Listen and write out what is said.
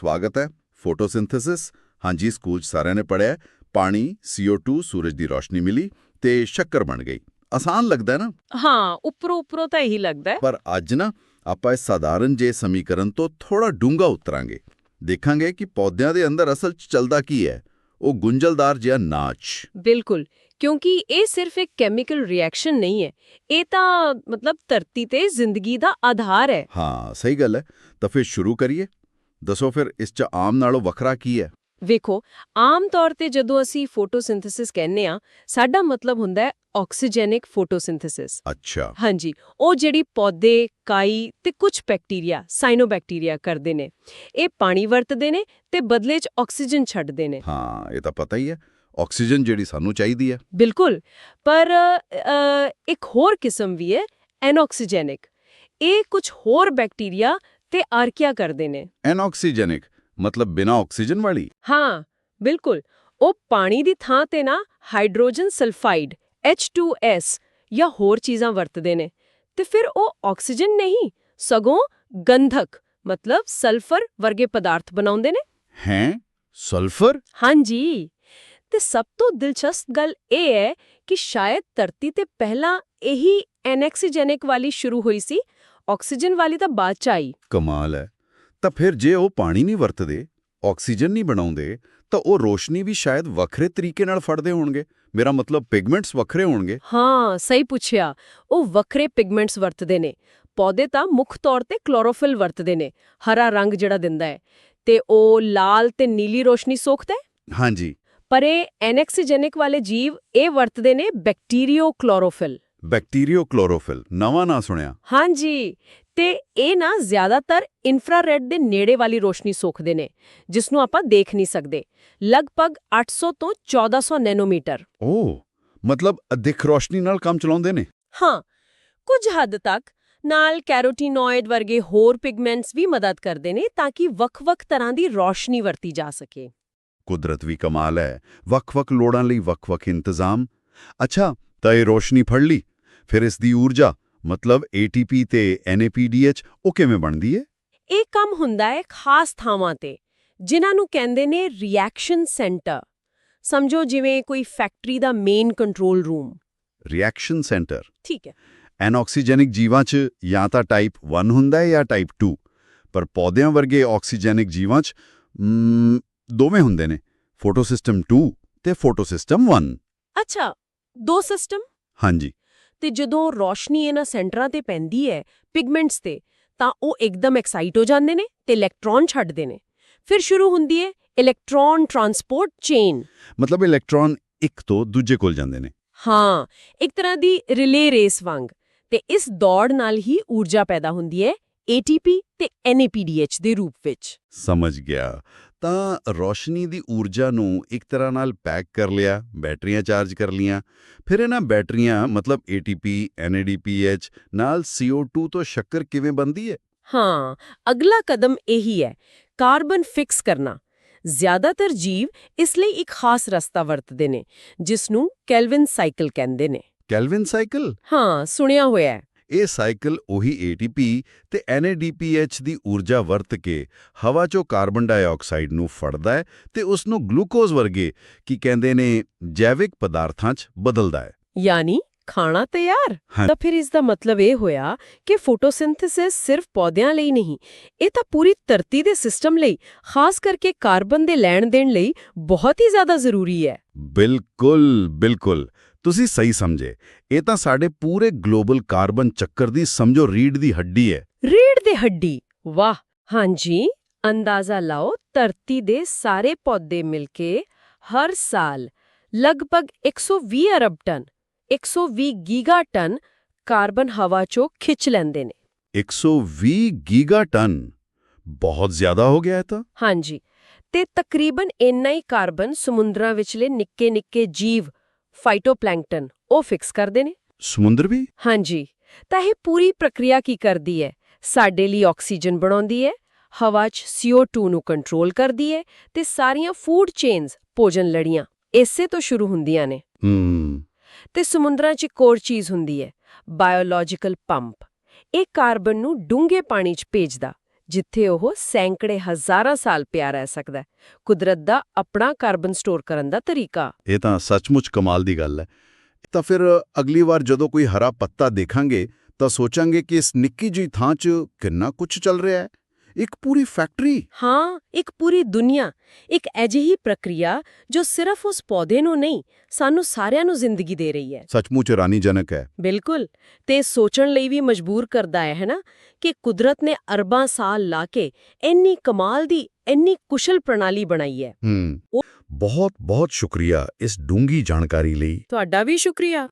ਸਵਾਗਤ ਹੈ। ਫੋਟੋਸਿੰਥੇਸਿਸ ਹਾਂਜੀ ਸਕੂਲ ਸਾਰਿਆਂ ਨੇ ਪੜਿਆ ਪਾਣੀ CO2 ਸੂਰਜ ਦੀ ਰੋਸ਼ਨੀ ਮਿਲੀ ਤੇ ਸ਼ੱਕਰ ਬਣ ਗਈ। ਆਸਾਨ ਲੱਗਦਾ ਨਾ? ਹਾਂ ਉੱਪਰੋਂ ਉੱਪਰੋਂ ਤਾਂ ਇਹੀ ਲੱਗਦਾ ਹੈ। ਪਰ ਅੱਜ ਨਾ ਆਪਾਂ ਇਸ ਸਾਧਾਰਨ ਜੇ ਸਮੀਕਰਨ ਤੋਂ ਥੋੜਾ ਡੂੰਘਾ ਉਤਰਾਂਗੇ। ਦੇਖਾਂਗੇ ਕਿ ਪੌਦਿਆਂ ਦੇ ਅੰਦਰ ਅਸਲ 'ਚ ਚੱਲਦਾ ਕੀ ਹੈ। ਉਹ ਗੁੰਝਲਦਾਰ ਜਿਹਾ ਨਾਚ। ਬਿਲਕੁਲ ਕਿਉਂਕਿ ਇਹ ਸਿਰਫ ਇੱਕ ਕੈਮੀਕਲ ਰਿਐਕਸ਼ਨ ਨਹੀਂ ਹੈ। ਇਹ ਤਾਂ ਮਤਲਬ ਧਰਤੀ ਤੇ ਜ਼ਿੰਦਗੀ ਦਾ ਆਧਾਰ ਹੈ। ਹਾਂ ਸਹੀ ਗੱਲ ਹੈ। ਤਾਂ ਫਿਰ ਸ਼ੁਰੂ ਕਰੀਏ। ਦੱਸੋ ਫਿਰ ਇਸ 'ਚ ਆਮ ਨਾਲੋਂ ਵੱਖਰਾ ਕੀ ਹੈ? ਵੇਖੋ ਆਮ ਤੌਰ ਤੇ ਜਦੋਂ ਅਸੀਂ ਫੋਟੋਸਿੰਥੇਸਿਸ ਕਹਿੰਦੇ ਆ ਸਾਡਾ ਮਤਲਬ ਹੁੰਦਾ ਹੈ ਆਕਸੀਜੈਨਿਕ ਫੋਟੋਸਿੰਥੇਸਿਸ। ਅੱਛਾ। ਹਾਂਜੀ ਉਹ ਜਿਹੜੀ ਪੌਦੇ ਕਾਈ ਤੇ ਕੁਝ ਬੈਕਟੀਰੀਆ ਸਾਈਨੋਬੈਕਟੀਰੀਆ ਕਰਦੇ ਨੇ। ਇਹ ਪਾਣੀ ਵਰਤਦੇ ਨੇ ਤੇ ਬਦਲੇ 'ਚ ਆਕਸੀਜਨ ਛੱਡਦੇ ਨੇ। ਹਾਂ ਇਹ ਤਾਂ ਪਤਾ ਹੀ ਹੈ ਆਕਸੀਜਨ ਜਿਹੜੀ ਸਾਨੂੰ ਚਾਹੀਦੀ ਹੈ। ਬਿਲਕੁਲ ਪਰ ਇੱਕ ਹੋਰ ਕਿਸਮ ਵੀ ਹੈ ਐਨਆਕਸੀਜੈਨਿਕ। ਇਹ ਕੁਝ ਹੋਰ ਬੈਕਟੀਰੀਆ ਤੇ ਆਰਕੀਆ ਕਰਦੇ ਨੇ? ਐਨਆਕਸੀਜੈਨਿਕ ਮਤਲਬ ਬਿਨਾ ਆਕਸੀਜਨ ਵਾਲੀ। ਹਾਂ ਬਿਲਕੁਲ। ਉਹ ਪਾਣੀ ਦੀ ਥਾਂ ਤੇ ਨਾ ਹਾਈਡਰੋਜਨ ਸਲਫਾਈਡ H2S ਜਾਂ ਹੋਰ ਚੀਜ਼ਾਂ ਵਰਤਦੇ ਨੇ। ਤੇ ਫਿਰ ਉਹ ਆਕਸੀਜਨ ਨਹੀਂ ਸਗੋਂ ਗੰਧਕ ਮਤਲਬ ਸਲਫਰ ਵਰਗੇ ਪਦਾਰਥ ਬਣਾਉਂਦੇ ਨੇ। ਹੈ? ਸਲਫਰ? ਹਾਂਜੀ। ਤੇ ਸਭ ਤੋਂ ਦਿਲਚਸਪ ਗੱਲ ਇਹ ਹੈ ਕਿ ਸ਼ਾਇਦ ਧਰਤੀ ਤੇ ਪਹਿਲਾਂ ਇਹੀ ਐਨਆਕਸੀਜੈਨਿਕ ਵਾਲੀ ਸ਼ੁਰੂ ਹੋਈ ਸੀ। ਆਕਸੀਜਨ ਵਾਲੀ ਤਾਂ ਬਾਅਦ ਚ ਆਈ। ਕਮਾਲ ਹੈ। ਤਾਂ ਫਿਰ ਜੇ ਉਹ ਪਾਣੀ ਨਹੀਂ ਵਰਤਦੇ ਆਕਸੀਜਨ ਨਹੀਂ ਬਣਾਉਂਦੇ ਤਾਂ ਉਹ ਰੋਸ਼ਨੀ ਵੀ ਸ਼ਾਇਦ ਵੱਖਰੇ ਤਰੀਕੇ ਨਾਲ ਫੜਦੇ ਹੋਣਗੇ। ਮੇਰਾ ਮਤਲਬ ਪਿਗਮੈਂਟਸ ਵੱਖਰੇ ਹੋਣਗੇ। ਹਾਂ ਸਹੀ ਪੁੱਛਿਆ। ਉਹ ਵੱਖਰੇ ਪਿਗਮੈਂਟਸ ਵਰਤਦੇ ਨੇ। ਪੌਦੇ ਤਾਂ ਮੁੱਖ ਤੌਰ ਤੇ ਕਲੋਰੋਫਿਲ ਵਰਤਦੇ ਨੇ ਹਰਾ ਰੰਗ ਜਿਹੜਾ ਦਿੰਦਾ ਹੈ। ਤੇ ਉਹ ਲਾਲ ਤੇ ਨੀਲੀ ਰੋਸ਼ਨੀ ਸੋਖਦਾ ਹੈ? ਹਾਂਜੀ। ਪਰ ਇਹ ਐਨਐਕਸੀਜੈਨਿਕ ਵਾਲੇ ਜੀਵ ਇਹ ਵਰਤਦੇ ਨੇ ਬੈਕਟੀਰੀਓ ਕਲੋਰੋਫਿਲ। ਬੈਕਟੀਰੀਓ ਕਲੋਰੋਫਿਲ ਨਵਾਂ ਨਾ ਸੁਣਿਆ। ਹਾਂਜੀ ਤੇ ਇਹ ਨਾ ਜ਼ਿਆਦਾਤਰ ਇਨਫਰਾਰੈਡ ਦੇ ਨੇੜੇ ਵਾਲੀ ਰੋਸ਼ਨੀ ਸੋਖਦੇ ਨੇ ਜਿਸ ਨੂੰ ਆਪਾਂ ਦੇਖ ਨਹੀਂ ਸਕਦੇ। ਲਗਭਗ 800 ਤੋਂ 1400 ਨੈਨੋਮੀਟਰ। ਓ ਮਤਲਬ ਅਦਿਖ ਰੋਸ਼ਨੀ ਨਾਲ ਕੰਮ ਚਲਾਉਂਦੇ ਨੇ? ਹਾਂ ਕੁਝ ਹੱਦ ਤੱਕ ਨਾਲ ਕੈਰੋਟੀਨੋਇਡ ਵਰਗੇ ਹੋਰ ਪਿਗਮੈਂਟਸ ਵੀ ਮਦਦ ਕਰਦੇ ਨੇ ਤਾਂ ਕਿ ਵੱਖ-ਵੱਖ ਤਰ੍ਹਾਂ ਦੀ ਰੋਸ਼ਨੀ ਵਰਤੀ ਜਾ ਸਕੇ। ਕੁਦਰਤ ਵੀ ਕਮਾਲ ਹੈ। ਵੱਖ-ਵੱਖ ਲੋੜਾਂ ਲਈ ਵੱਖ-ਵੱਖ ਇੰਤਜ਼ਾਮ। ਅੱਛਾ ਤਾਂ ਇਹ ਰੋਸ਼ਨੀ ਫੜ ਲਈ। ਫਿਰ ਇਸ ਦੀ ਊਰਜਾ ਮਤਲਬ ATP ਤੇ NAPDH ਉਹ ਕਿਵੇਂ ਬਣਦੀ ਹੈ ਇਹ ਕੰਮ ਹੁੰਦਾ ਹੈ ਖਾਸ ਥਾਵਾਂ ਤੇ ਜਿਨ੍ਹਾਂ ਨੂੰ ਕਹਿੰਦੇ ਨੇ ਰਿਐਕਸ਼ਨ ਸੈਂਟਰ ਸਮਝੋ ਜਿਵੇਂ ਕੋਈ ਫੈਕਟਰੀ ਦਾ main control room reaction centre ਠੀਕ ਹੈ। ਐਨਆਕਸੀਜੈਨਿਕ ਜੀਵਾਂ 'ਚ ਜਾਂ ਤਾਂ ਟਾਈਪ 1 ਹੁੰਦਾ ਹੈ ਜਾਂ ਟਾਈਪ 2 ਪਰ ਪੌਦਿਆਂ ਵਰਗੇ ਆਕਸੀਜੈਨਿਕ ਜੀਵਾਂ 'ਚ ਦੋਵੇਂ ਹੁੰਦੇ ਨੇ ਫੋਟੋਸਿਸਟਮ 2 ਤੇ ਫੋਟੋਸਿਸਟਮ 1 ਅੱਛਾ ਦੋ ਸਿਸਟਮ ਹਾਂਜੀ। ਤੇ ਜਦੋਂ ਰੋਸ਼ਨੀ ਇਹਨਾਂ ਸੈਂਟਰਾਂ ਤੇ ਪੈਂਦੀ ਹੈ ਪਿਗਮੈਂਟਸ ਤੇ ਤਾਂ ਉਹ ਇੱਕਦਮ ਐਕਸਾਈਟ ਹੋ ਜਾਂਦੇ ਨੇ ਤੇ ਇਲੈਕਟ੍ਰੌਨ ਛੱਡਦੇ ਨੇ। ਫਿਰ ਸ਼ੁਰੂ ਹੁੰਦੀ ਹੈ ਇਲੈਕਟ੍ਰੌਨ ਟਰਾਂਸਪੋਰਟ ਚੇਨ। ਮਤਲਬ ਇਲੈਕਟ੍ਰੋਨ ਇੱਕ ਤੋਂ ਦੂਜੇ ਕੋਲ ਜਾਂਦੇ ਨੇ। ਹਾਂ ਇੱਕ ਤਰ੍ਹਾਂ ਦੀ ਰਿਲੇ ਰੇਸ ਵਾਂਗ। ਤੇ ਇਸ ਦੌੜ ਨਾਲ ਹੀ ਊਰਜਾ ਪੈਦਾ ਹੁੰਦੀ ਹੈ ATP ਤੇ NAPDH ਦੇ ਰੂਪ ਵਿੱਚ। ਸਮਝ ਗਿਆ। ਤਾਂ ਰੋਸ਼ਨੀ ਦੀ ਊਰਜਾ ਨੂੰ ਇੱਕ ਤਰ੍ਹਾਂ ਨਾਲ ਪੈਕ ਕਰ ਲਿਆ ਬੈਟਰੀਆਂ ਚਾਰਜ ਕਰ ਲੀਆਂ। ਫਿਰ ਇਹਨਾਂ ਬੈਟਰੀਆਂ ਮਤਲਬ ATP NADPH ਨਾਲ CO2 ਤੋਂ ਸ਼ੱਕਰ ਕਿਵੇਂ ਬਣਦੀ ਹੈ ਹਾਂ ਅਗਲਾ ਕਦਮ ਇਹੀ ਹੈ ਕਾਰਬਨ ਫਿਕਸ ਕਰਨਾ। ਜ਼ਿਆਦਾਤਰ ਜੀਵ ਇਸ ਲਈ ਇੱਕ ਖਾਸ ਰਸਤਾ ਵਰਤਦੇ ਨੇ ਜਿਸ ਨੂੰ ਕੈਲਵਿਨ ਸਾਈਕਲ ਕਹਿੰਦੇ ਨੇ। Calvin cycle? ਹਾਂ ਸੁਣਿਆ ਹੋਇਆ ਹੈ। ਇਹ ਸਾਈਕਲ ਉਹੀ ATP ਤੇ NADPH ਦੀ ਊਰਜਾ ਵਰਤ ਕੇ ਹਵਾ 'ਚੋਂ ਕਾਰਬਨ ਡਾਈਆਕਸਾਈਡ ਨੂੰ ਫੜਦਾ ਹੈ ਤੇ ਉਸ ਨੂੰ ਗਲੂਕੋਜ਼ ਵਰਗੇ ਕੀ ਕਹਿੰਦੇ ਨੇ ਜੈਵਿਕ ਪਦਾਰਥਾਂ 'ਚ ਬਦਲਦਾ ਹੈ। ਯਾਨੀ ਖਾਣਾ ਤਿਆਰ। ਤਾਂ ਫਿਰ ਇਸ ਦਾ ਮਤਲਬ ਇਹ ਹੋਇਆ ਕਿ ਫੋਟੋਸਿੰਥੇਸਿਸ ਸਿਰਫ ਪੌਦਿਆਂ ਲਈ ਨਹੀਂ ਇਹ ਤਾਂ ਪੂਰੀ ਧਰਤੀ ਦੇ ਸਿਸਟਮ ਲਈ ਖਾਸ ਕਰਕੇ ਕਾਰਬਨ ਦੇ ਲੈਣ ਦੇਣ ਲਈ ਬਹੁਤ ਹੀ ਜ਼ਿਆਦਾ ਜ਼ਰੂਰੀ ਹੈ। ਬਿਲਕੁਲ ਬਿਲਕੁਲ। ਤੁਸੀਂ ਸਹੀ ਸਮਝੇ। ਇਹ ਤਾਂ ਸਾਡੇ ਪੂਰੇ ਗਲੋਬਲ ਕਾਰਬਨ ਚੱਕਰ ਦੀ ਸਮਝੋ ਰੀੜ ਦੀ ਹੱਡੀ ਹੈ। ਰੀੜ ਦੇ ਹੱਡੀ? ਵਾਹ! ਹਾਂਜੀ ਅੰਦਾਜ਼ਾ ਲਾਓ ਧਰਤੀ ਦੇ ਸਾਰੇ ਪੌਦੇ ਮਿਲ ਕੇ ਹਰ ਸਾਲ ਲਗਭਗ 120 ਅਰਬ ਟਨ 120 ਗੀਗਾ ਟਨ ਕਾਰਬਨ ਹਵਾ ਚੋਂ ਖਿੱਚ ਲੈਂਦੇ ਨੇ। 120 ਗੀਗਾ ਟਨ ਬਹੁਤ ਜ਼ਿਆਦਾ ਹੋ ਗਿਆ ਇਹ ਤਾਂ। ਹਾਂਜੀ ਤੇ ਤਕਰੀਬਨ ਇੰਨਾ ਹੀ ਕਾਰਬਨ ਸਮੁੰਦਰਾਂ ਵਿਚਲੇ ਨਿੱਕੇ-ਨਿੱਕੇ ਜੀਵ ਫਾਈਟੋਪਲੈਂਕਟਨ। ਉਹ ਫਿਕਸ ਕਰਦੇ ਨੇ? ਸਮੁੰਦਰ ਵੀ? ਹਾਂਜੀ। ਤਾਂ ਇਹ ਪੂਰੀ ਪ੍ਰਕਿਰਿਆ ਕੀ ਕਰਦੀ ਹੈ? ਸਾਡੇ ਲਈ ਆਕਸੀਜਨ ਬਣਾਉਂਦੀ ਹੈ ਹਵਾ 'ਚ CO2 ਨੂੰ ਕੰਟਰੋਲ ਕਰਦੀ ਹੈ ਤੇ ਸਾਰੀਆਂ ਫੂਡ ਚੇਨਸ ਭੋਜਨ ਲੜੀਆਂ ਇਸੇ ਤੋਂ ਸ਼ੁਰੂ ਹੁੰਦੀਆਂ ਨੇ। ਹੂੰ। ਤੇ ਸਮੁੰਦਰਾਂ 'ਚ ਇੱਕ ਹੋਰ ਚੀਜ਼ ਹੁੰਦੀ ਹੈ ਬਾਇਓਲੋਜੀਕਲ ਪੰਪ। ਇਹ ਕਾਰਬਨ ਨੂੰ ਡੂੰਘੇ ਪਾਣੀ 'ਚ ਭੇਜਦਾ। ਜਿੱਥੇ ਉਹ ਸੈਂਕੜੇ ਹਜ਼ਾਰਾਂ ਸਾਲ ਪਿਆ ਰਹਿ ਸਕਦਾ ਹੈ। ਕੁਦਰਤ ਦਾ ਆਪਣਾ ਕਾਰਬਨ ਸਟੋਰ ਕਰਨ ਦਾ ਤਰੀਕਾ। ਇਹ ਤਾਂ ਸੱਚਮੁੱਚ ਕਮਾਲ ਦੀ ਗੱਲ ਹੈ। ਤਾਂ ਫਿਰ ਅਗਲੀ ਵਾਰ ਜਦੋਂ ਕੋਈ ਹਰਾ ਪੱਤਾ ਦੇਖਾਂਗੇ ਤਾਂ ਸੋਚਾਂਗੇ ਕਿ ਇਸ ਨਿੱਕੀ ਜਿਹੀ ਥਾਂ 'ਚ ਕਿੰਨਾ ਕੁਝ ਚੱਲ ਰਿਹਾ ਹੈ। ਇੱਕ ਪੂਰੀ ਫੈਕਟਰੀ। ਹਾਂ ਇੱਕ ਪੂਰੀ ਦੁਨੀਆ ਇੱਕ ਅਜਿਹੀ ਪ੍ਰਕਿਰਿਆ ਜੋ ਸਿਰਫ ਉਸ ਪੌਦੇ ਨੂੰ ਨਹੀਂ ਸਾਨੂੰ ਸਾਰਿਆਂ ਨੂੰ ਜ਼ਿੰਦਗੀ ਦੇ ਰਹੀ ਹੈ। ਸੱਚਮੁੱਚ ਹੈਰਾਨੀਜਨਕ ਹੈ। ਬਿਲਕੁਲ ਤੇ ਸੋਚਣ ਲਈ ਵੀ ਮਜਬੂਰ ਕਰਦਾ ਹੈ ਹੈ ਨਾ ਕਿ ਕੁਦਰਤ ਨੇ ਅਰਬਾਂ ਸਾਲ ਲਾ ਕੇ ਇੰਨੀ ਕਮਾਲ ਦੀ ਇੰਨੀ ਕੁਸ਼ਲ ਪ੍ਰਣਾਲੀ ਬਣਾਈ ਹੈ। ਹੂੰ। ਬਹੁਤ ਬਹੁਤ ਸ਼ੁਕਰੀਆ ਇਸ ਡੂੰਗੀ ਜਾਣਕਾਰੀ ਲਈ। ਤੁਹਾਡਾ ਵੀ ਸ਼ੁਕਰੀਆ।